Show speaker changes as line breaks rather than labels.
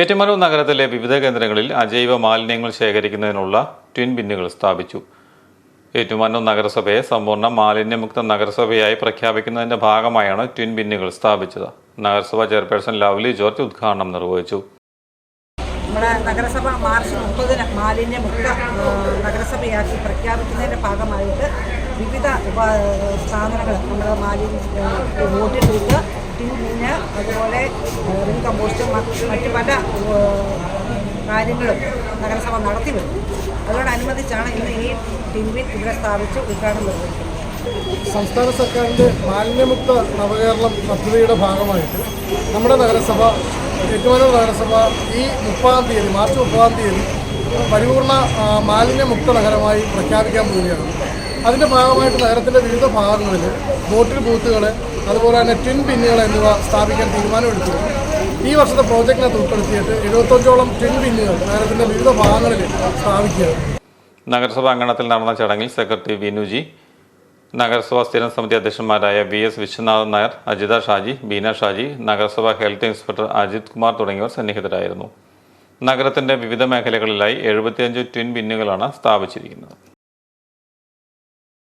ഏറ്റുമാനൂർ നഗരത്തിലെ വിവിധ കേന്ദ്രങ്ങളിൽ അജൈവ മാലിന്യങ്ങൾ ശേഖരിക്കുന്നതിനുള്ള ട്വിൻ ബിന്നുകൾ സ്ഥാപിച്ചു. ഏറ്റുമാനൂർ നഗരസഭയെ സമ്പൂർണ മാലിന്യമുക്ത നഗരസഭയായി പ്രഖ്യാപിക്കുന്നതിന്റെ ഭാഗമായാണ് ട്വിൻ ബിന്നുകൾ സ്ഥാപിച്ചത്. നഗരസഭാ ചെയർപേഴ്സൺ ലവ്ലി ജോർജ് ഉദ്ഘാടനം നിർവഹിച്ചു.
നമ്മുടെ നഗരസഭ മാർച്ച് മുപ്പതിന് മാലിന്യമുക്ത നഗരസഭയാക്കി പ്രഖ്യാപിക്കുന്നതിന്റെ ഭാഗമായിട്ട് വിവിധ സ്ഥാപനങ്ങൾ നമ്മുടെ മാലിന്യ വോട്ടിൽ നിന്ന് ടിൻ മിന്ന് അതുപോലെ കമ്പോസ്റ്റ് മറ്റു പല കാര്യങ്ങളും നഗരസഭ നടത്തി വരുന്നു അതോടനുബന്ധിച്ചാണ് ഇന്ന് ഈ ടിൻവിൻ ഇവിടെ സ്ഥാപിച്ച് ഉദ്ഘാടനം നിർവഹിക്കുന്നത്.
സംസ്ഥാന സർക്കാരിന്റെ മാലിന്യമുക്ത നവകേരളം പദ്ധതിയുടെ ഭാഗമായിട്ട് നമ്മുടെ നഗരസഭ ഏറ്റുമാനൂർ നഗരസഭ ഈ മുപ്പതാം തീയതി മാർച്ച് മുപ്പതാം തീയതി പരിപൂർണ മാലിന്യമുക്ത നഗരമായി പ്രഖ്യാപിക്കാൻ പോവുകയാണ്. അതിന്റെ ഭാഗമായിട്ട് നഗരത്തിന്റെ വിവിധ ഭാഗങ്ങളിൽ ബോട്ടിൽ ബൂത്തുകൾ അതുപോലെ തന്നെ ടിൻ പിന്നുകൾ എന്നിവ സ്ഥാപിക്കാൻ തീരുമാനമെടുത്തിരുന്നു. ഈ വർഷത്തെ പ്രോജക്റ്റിനകത്ത് ഉൾപ്പെടുത്തിയിട്ട് എഴുപത്തഞ്ചോളം ടെൻ ബിന്നുകൾ നഗരത്തിന്റെ വിവിധ ഭാഗങ്ങളിൽ സ്ഥാപിക്കുകയാണ്.
നഗരസഭാ അങ്കണത്തിൽ നടന്ന ചടങ്ങിൽ സെക്രട്ടറി വിനുജി നഗരസഭാ സ്ഥിരം സമിതി അധ്യക്ഷന്മാരായ വി എസ് വിശ്വനാഥൻ നായർ അജിത ഷാജി ബീന ഷാജി നഗരസഭാ ഹെൽത്ത് ഇൻസ്പെക്ടർ അജിത് കുമാർ തുടങ്ങിയവർ സന്നിഹിതരായിരുന്നു. നഗരത്തിന്റെ വിവിധ മേഖലകളിലായി എഴുപത്തിയഞ്ച് ട്വിൻ ബിന്നുകളാണ് സ്ഥാപിച്ചിരിക്കുന്നത്.